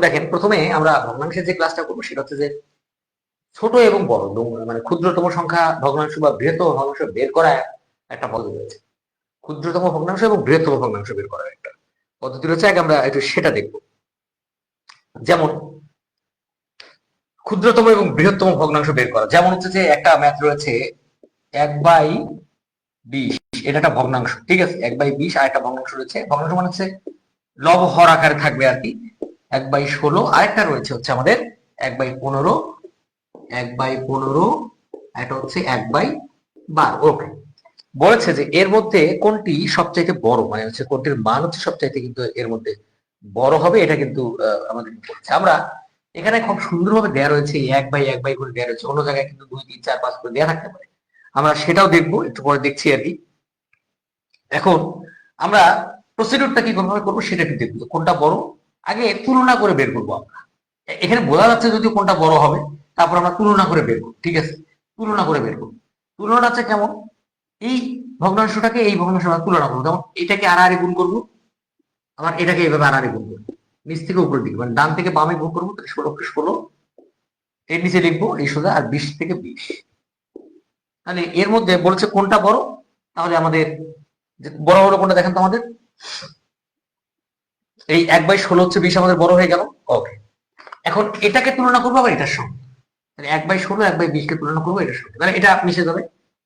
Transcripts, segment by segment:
দেখেন, প্রথমে আমরা ভগ্নাংশের যে ক্লাসটা করব, সেটা হচ্ছে যে ছোট এবং বড় মানে ক্ষুদ্রতম সংখ্যা ভগ্নাংশ বা বৃহত্তম ভগ্নাংশ বের করা একটা পদ্ধতি রয়েছে। ক্ষুদ্রতম ভগ্নাংশ এবং বৃহত্তম ভগ্নাংশ বের করার একটা পদ্ধতি রয়েছে, আগে আমরা একটু সেটা দেখব। যেমন, ক্ষুদ্রতম এবং বৃহত্তম ভগ্নাংশ বের করা। যেমন হচ্ছে যে একটা ম্যাথ রয়েছে এক বাই বিশ, এটা একটা ভগ্নাংশ, ঠিক আছে? এক বাই বিশ আর একটা ভগ্নাংশ রয়েছে। ভগ্নাংশ মানে হচ্ছে লব হর আকারে থাকবে আর কি। এক বাই ষোলো, আরেকটা রয়েছে হচ্ছে আমাদের এক বাই পনেরো, এক বাই পনেরো এটা হচ্ছে এক বাই বারো ওকে বলেছে যে এর মধ্যে কোনটি সবচাইতে বড়? মানে হচ্ছে কোনটির মান হচ্ছে সবচাইতে কিন্তু এর মধ্যে বড় হবে, এটা কিন্তু আমাদের বলছে আমরা এখানে খুব সুন্দরভাবে দেওয়া রয়েছে এক বাই এক বাই করে দেওয়া রয়েছে। অন্য জায়গায় কিন্তু দুই, তিন, চার, পাঁচ করে দেওয়া থাকতে পারে। আমরা সেটাও দেখব, একটু পরে দেখছি আর কি। এখন আমরা প্রসিডিউরটা কি ভাবে করব, সেটা একটু দেখব কোনটা বড় আগে তুলনা করে বের করব আমরা। এখানে বোঝা যাচ্ছে যদি কোনটা বড় হবে, তারপর আমরা তুলনা করে বের করব, ঠিক আছে? তুলনা করে বের করব। তুলনাটা হচ্ছে কেমন? এই ভগ্নাংশটাকে এই ভগ্নাংশের সাথে তুলনা করব। যেমন এটাকে আড়াআড়ি গুণ করব, আবার এটাকে এইভাবে আড়াআড়ি গুণ করব। নিচ থেকে উপরের দিকে মানে ডান থেকে বামে গুণ করব ষোলো ষোলো। এর নিচে লিখব এই সোজা আর বিশ থেকে বিশ। তাহলে এর মধ্যে বলছে কোনটা বড়? তাহলে আমাদের বড় হলো কোনটা দেখেন তো আমাদের। এই এক বাই ষোলো হচ্ছে বিশ, আমাদের বড় হয়ে গেল। ওকে এখন এটাকে তুলনা করব আবার এটার সঙ্গে। তাহলে এক বাই ষোলো, এক বাই বিশকে তুলনা করব এটার সঙ্গে। তাহলে এটা মিশে যাবে।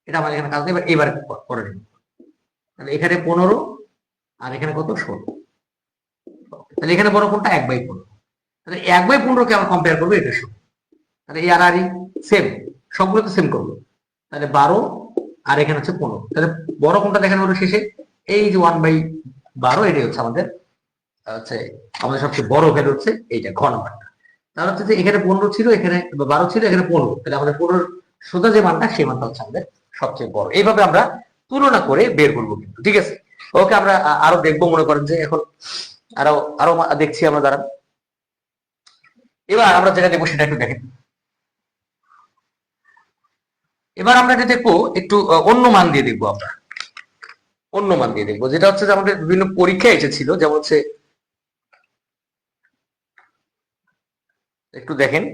এটা আমাদের এখানে কাজ দেবে এবার করে নিব। তাহলে এখানে পনেরো, আর এখানে কত? ষোলো। তাহলে এখানে বড় কোনটা? এক বাই পনেরো। তাহলে এক বাই পনেরোকে আমরা কম্পেয়ার করব এটার সঙ্গে। তাহলে আর আর সেম সবগুলো তো সেম করব। তাহলে বারো, আর এখানে হচ্ছে পনেরো। তাহলে বড় কোনটা দেখানো হলো শেষে? এই যে ওয়ান বাই বারো, এটাই হচ্ছে আমাদের হচ্ছে আমাদের সবচেয়ে বড় ভ্যালু হচ্ছে এইটা ঘ নাম্বারটা তাহলে হচ্ছে যে এখানে পনেরো ছিল, এখানে বারো ছিল, এখানে পনেরো। তাহলে আমাদের পনেরো সোজা যে মানটা, সেই মানটা হচ্ছে আমাদের সবচেয়ে বড়। এইভাবে আমরা তুলনা করে বের করব কিন্তু, ঠিক আছে? ওকে, আমরা আরও দেখব, মনে করেন যে এখন আরও আরও দেখছি আমরা, দাঁড়ান। এবার আমরা যেটা দেখব, সেটা একটু দেখেন। এবার আমরা এটা দেখব, একটু অন্য মান দিয়ে দেখব আমরা। অন্য মান দিয়ে দেখব। যেটা হচ্ছে যে আমাদের বিভিন্ন পরীক্ষায় এসেছিল, যেমন হচ্ছে একটু দেখেন।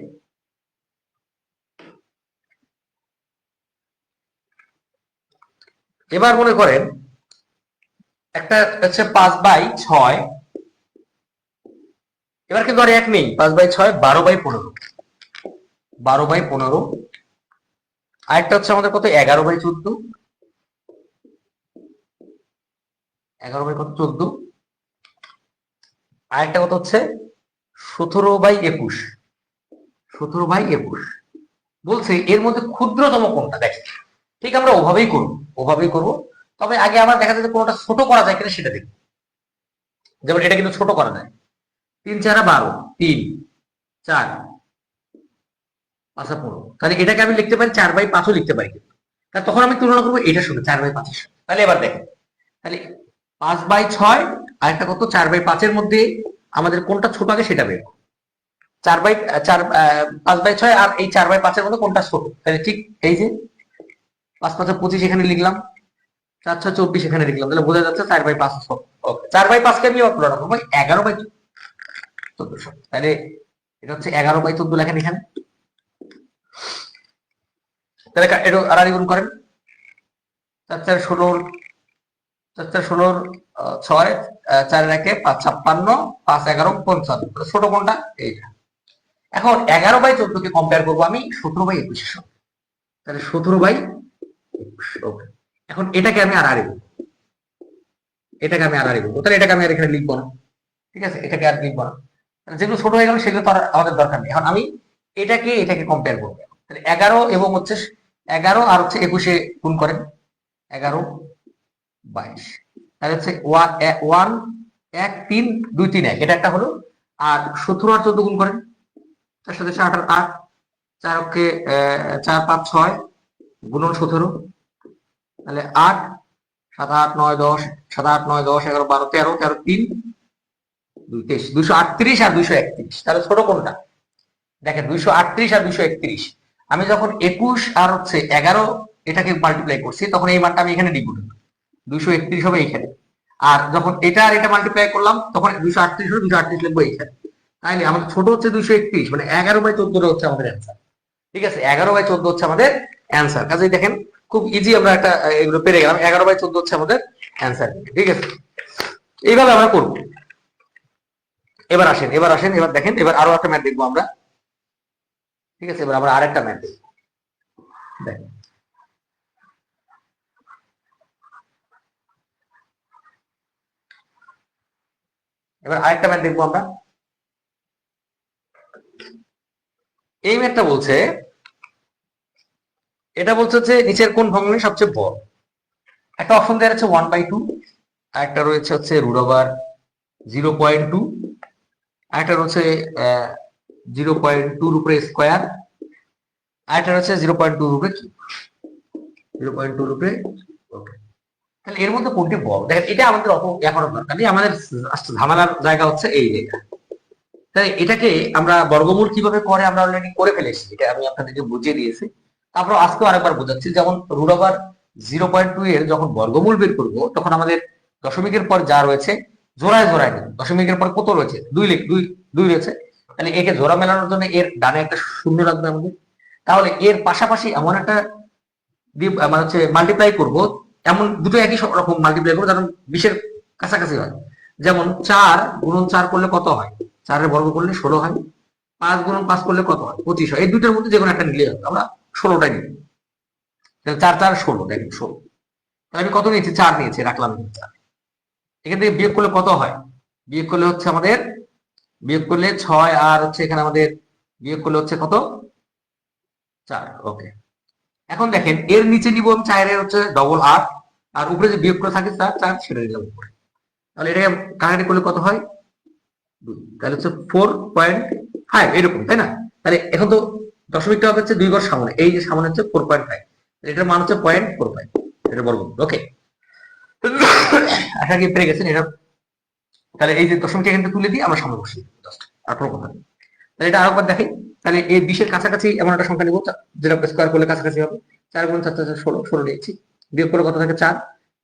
এবার মনে করেন, একটা হচ্ছে পাঁচ বাই ছয়। এবার কিন্তু আর এক নেই, পাঁচ বাই ছয়, বারো বাই পনেরো। বারো বাই পনেরো। আরেকটা হচ্ছে আমাদের কত? এগারো বাই চোদ্দ। এগারো বাই কত? চোদ্দ। আরেকটা কত হচ্ছে? সতেরো বাই একুশ। সতেরো বাই একুশ। বলছে, এর মধ্যে ক্ষুদ্রতম কোনটা? দেখ ঠিক আমরা ওভাবেই করব ওভাবেই করব। তবে আগে আমার দেখা যায় কোনটা ছোট করা যায় কিনা সেটা দেখব। যেমন এটা কিন্তু ছোট করা যায়। তিন, চারা, বারো, তিন, চার, পাঁচা পনেরো। তাহলে এটাকে আমি লিখতে পারি চার বাই পাঁচও লিখতে পারি কিন্তু। তাহলে তখন আমি তুলনা করব এটার সঙ্গে চার বাই পাঁচের সঙ্গে। তাহলে এবার দেখেন, তাহলে পাঁচ বাই ছয় আর একটা কত? চার বাই পাঁচের মধ্যে আমাদের কোনটা ছোট আগে সেটা বের। চার বাই চার পাঁচ বাই ছয় আর এই চার বাই পাঁচের মধ্যে কোনটা ছোট? তাহলে ঠিক এই যে পাঁচ, পাঁচে পঁচিশ এখানে লিখলাম, চার, ছয়, চব্বিশ এখানে লিখলাম, তাহলে বোঝা যাচ্ছে চার বাই পাঁচ ছোট। চার বাই পাঁচকে আমি তুলনা করব এগারো বাই চোদ্দশো। তাহলে এটা হচ্ছে এগারো বাই চোদ্দ লেখেন এখানে। তাহলে একটু আড়াআড়ি গুণ করেন। চার চার ষোলোর চার চার, ষোলোর ছয় চারের একে পাঁচ, ছাপ্পান্ন, পাঁচ, এগারো, পঞ্চান্ন। ছোট কোনটা? এইটা। এখন এগারো বাই চোদ্দকে কম্পেয়ার করব আমি সতেরো বাই একুশের সঙ্গে তাহলে সতেরো বাই এখন এটাকে আমি আড়াআড়ি করব এটাকে আমি আড়াআড়ি করব তাহলে এটাকে আমি আর এখানে লিখব না। ঠিক আছে? এটাকে আর লিখব না। যেগুলো ছোট হয়ে গেল সেগুলো তো আমাদের দরকার নেই। এখন আমি এটাকে এটাকে কম্পেয়ার করব। তাহলে এগারো এবং হচ্ছে এগারো আর হচ্ছে একুশে গুণ করেন। এগারো বাইশ। তাহলে হচ্ছে ওয়ান, এক, তিন, দুই, তিন, এক। এটা একটা হলো। আর সতেরো আর চোদ্দ গুণ করেন। তার সাথে সাত আট চার অক্ষে চার পাঁচ ছয় গুণন সতেরো। তাহলে আট, সাত আট নয় দশ, সাত আট নয় দশ, এগারো বারো তেরো তেরো তিন, দুই তেইশ, দুইশো আটত্রিশ আর দুইশো একত্রিশ। তাহলে ছোট কোনটা? দেখেন, দুইশো আটত্রিশ আর দুইশো একত্রিশ। আমি যখন একুশ আর হচ্ছে এগারো এটাকে মাল্টিপ্লাই করছি, তখন এই মানটা আমি এখানে লিখব। দুইশো একত্রিশ হবে এইখানে। আর যখন এটা আর এটা মাল্টিপ্লাই করলাম, তখন দুইশো আটত্রিশ হবে দুইশো আটত্রিশ লিখব এইখানে। তাইলে আমাদের ছোট হচ্ছে দুইশো একত্রিশ মানে এগারো বাই চোদ্দটা হচ্ছে আমাদের অ্যান্সার ঠিক আছে? এগারো বাই চোদ্দ হচ্ছে আমাদের অ্যান্সার কাজেই দেখেন, খুব ইজি আমরা একটা এগুলো পেরে গেলাম। এগারো বাই চোদ্দ হচ্ছে আমাদের অ্যান্সার ঠিক আছে? এইভাবে আমরা করব। এবার আসেন এবার আসেন, এবার দেখেন, এবার আরও একটা ম্যাথ দেখব আমরা। ঠিক আছে? এবার আমরা আরেকটা ম্যাথ দেখব। দেখেন। এবার আরেকটা ম্যাথ দেখব আমরা। এই ম্যাথটা বলছে, এটা বলছে যে নিচের কোন ভগ্নাংশ সবচেয়ে বড়? একটা অপশন দেওয়া আছে ওয়ান বাই টু আরেকটা রয়েছে হচ্ছে root over zero point two আরেকটা রয়েছে জিরো পয়েন্ট টুর উপরে স্কোয়ার আরেকটা রয়েছে জিরো পয়েন্ট টুর উপরে জিরো পয়েন্ট টুর উপরে ওকে তাহলে এর মধ্যে কোনটি বড়? দেখেন, এটা আমাদের এখনও দরকার নেই, আমাদের ঝামেলার জায়গা হচ্ছে এই জায়গা। তাই এটাকে আমরা বর্গমূল কীভাবে করে আমরা অলরেডি করে ফেলেছি, এটা আমি আপনাদেরকে বুঝিয়ে দিয়েছি। তারপর আজকেও আরেকবার বোঝাচ্ছি, যেমন root over zero point two এর যখন বর্গমূল বের করব, তখন আমাদের দশমিকের পর যা রয়েছে, জোড়ায় জোড়ায় নেই দশমিকের পর কত রয়েছে? দুই লিখ, দুই দুই রয়েছে। তাহলে একে জোড়া মেলানোর জন্য এর ডানে একটা শূন্য রাখবে আমাদের। তাহলে এর পাশাপাশি এমন একটা মানে হচ্ছে মাল্টিপ্লাই করব, এমন দুটো একই রকম মাল্টিপ্লাই করব কারণ বিশের কাছাকাছি হয়। যেমন চার গুণন চার করলে কত হয়? চারের বর্গ করলে ষোলো হয়। পাঁচ গুণ পাঁচ করলে কত হয়? পঁচিশ হয়। এই দুটোর মধ্যে যে কোনো একটা নিলে আমরা ষোলোটাই নিই চার চার ষোলো দেখেন ষোলো। তাহলে আমি কত নিয়েছি? চার নিয়েছি, রাখলাম চার। এখান থেকে বিয়োগ করলে কত হয়? বিয়োগ করলে হচ্ছে আমাদের, বিয়োগ করলে ছয় আর হচ্ছে এখানে আমাদের বিয়োগ করলে হচ্ছে কত? চার, ওকে। এখন দেখেন, এর নিচে নিব আমি চারের হচ্ছে ডবল আট আর উপরে যে বিয়োগ করে থাকে চার চার ছেড়ে দিলাম উপরে। তাহলে এটাকে কাটাকাটি করলে কত হয়? তাহলে হচ্ছে ফোর পয়েন্ট ফাইভ এরকম, তাই না? তাহলে এখন তো দশমিকটা হচ্ছে দুই ঘর সামনে, এই যে সামনে হচ্ছে ফোর পয়েন্ট ফাইভ এটার মান হচ্ছে পয়েন্ট ফোর এটা বর্গ ওকে আশা কি পেরে গেছেন এটা তাহলে এই যে দশমিকটা এখান তুলে দিয়ে আমরা সামনে বসি আর কোনো কথা। তাহলে এটা আরেকবার দেখি তাহলে এই বিশের কাছাকাছি এমন একটা সংখ্যা নিব, যেটা স্কোয়ার করলে কাছাকাছি হবে, চার গুণ চার চার ষোলো ষোলো নিয়েছি, বিয়োগ করে কত থাকে চার?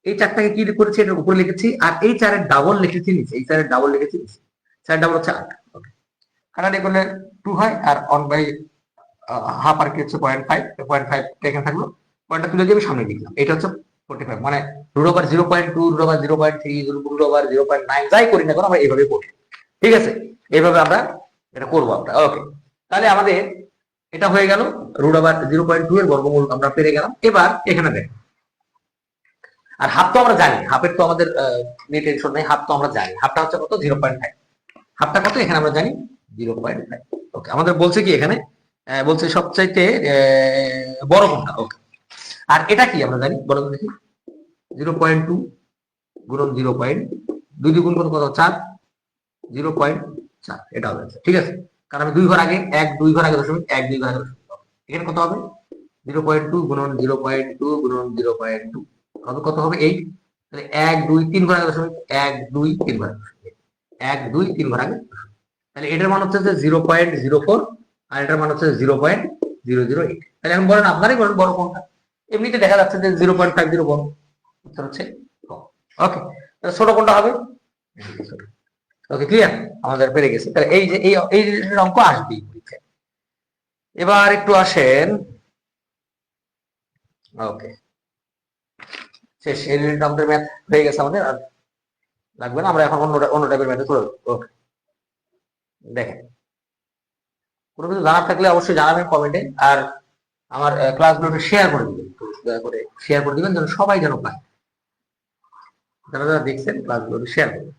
এই চারটাকে কি করেছি, এটার উপরে লিখেছি, আর এই চারের ডাবল লিখেছি নিচে, এই চারের ডাবল লিখেছি নিচে। চার ডাবল হচ্ছে আট ওকে করলে টু হয়, আর অন বাই হাফ আর কি হচ্ছে পয়েন্ট ফাইভ পয়েন্ট ফাইভ এখানে থাকল। পয়েন্টটা তুলে দিয়ে আমি সামনে লিখলাম এটা হচ্ছে ফোর্টি ফাইভ মানে root over zero point two root over zero point three root over zero point nine যাই করি না কেন, আমরা এইভাবে করি ঠিক আছে? এইভাবে আমরা এটা করব আমরা ওকে তাহলে আমাদের এটা হয়ে গেল root over zero point two এর বর্গমূল আমরা পেরে গেলাম। এবার এখানে দেখ। আর হাফ তো আমরা জানি হাফের তো আমাদের নিয়ে টেনশন নেই হাফ তো আমরা জানি। হাফটা হচ্ছে কত? জিরো পয়েন্ট ফাইভ হাফটা কত? এখানে আমরা জানি জিরো পয়েন্ট ফাইভ ওকে আমাদের বলছে কি এখানে? বলছে সবচাইতে বড় কোনটা? ওকে আর এটা কি আমরা জানি? বলো দেখি। জিরো পয়েন্ট টু গুণন জিরো পয়েন্ট দুই দুগুণ কত কত? চার। জিরো পয়েন্ট চার, এটা হবে ঠিক আছে? কারণ আমি দুই ঘর আগে, এক, দুই ঘর আগে দশমিক, এক, দুই ঘর আগে এখানে কত হবে? জিরো পয়েন্ট টু গুণন জিরো পয়েন্ট টু গুণন জিরো পয়েন্ট টু কত হবে? এইট তাহলে এক, দুই, তিন ঘর আগে দশমিক, এক, দুই, তিন ঘর আগে। এক, দুই, তিন ঘর আগে তাহলে এটার মান হচ্ছে যে জিরো পয়েন্ট জিরো ফোর আর এটার মান হচ্ছে zero point zero zero eight তাহলে এখন বলেন আপনারই বলেন বড় কোনটা? এমনিতে দেখা যাচ্ছে যে জিরো পয়েন্ট ফাইভ জিরো বড় উত্তর হচ্ছে ওকে তাহলে ছোট কোনটা হবে? ওকে ক্লিয়ার আমাদের পেরে গেছে। তাহলে এই যে, এই এই অঙ্ক আসবেই এবার একটু আসেন। ওকে শেষ। এই রিলেটেড আমাদের ম্যাথ হয়ে গেছে আমাদের। আর লাগবে না, আমরা এখন অন্য অন্য টাইপের মেথড করে ওকে দেখেন। কোনো কিছু জানার থাকলে অবশ্যই জানাবেন কমেন্টে আর আমার ক্লাসগুলোকে শেয়ার করে দিবেন, দয়া করে শেয়ার করে দিবেন, যেন সবাই যেন পায়। যারা যারা দেখছেন ক্লাসগুলোকে শেয়ার করবেন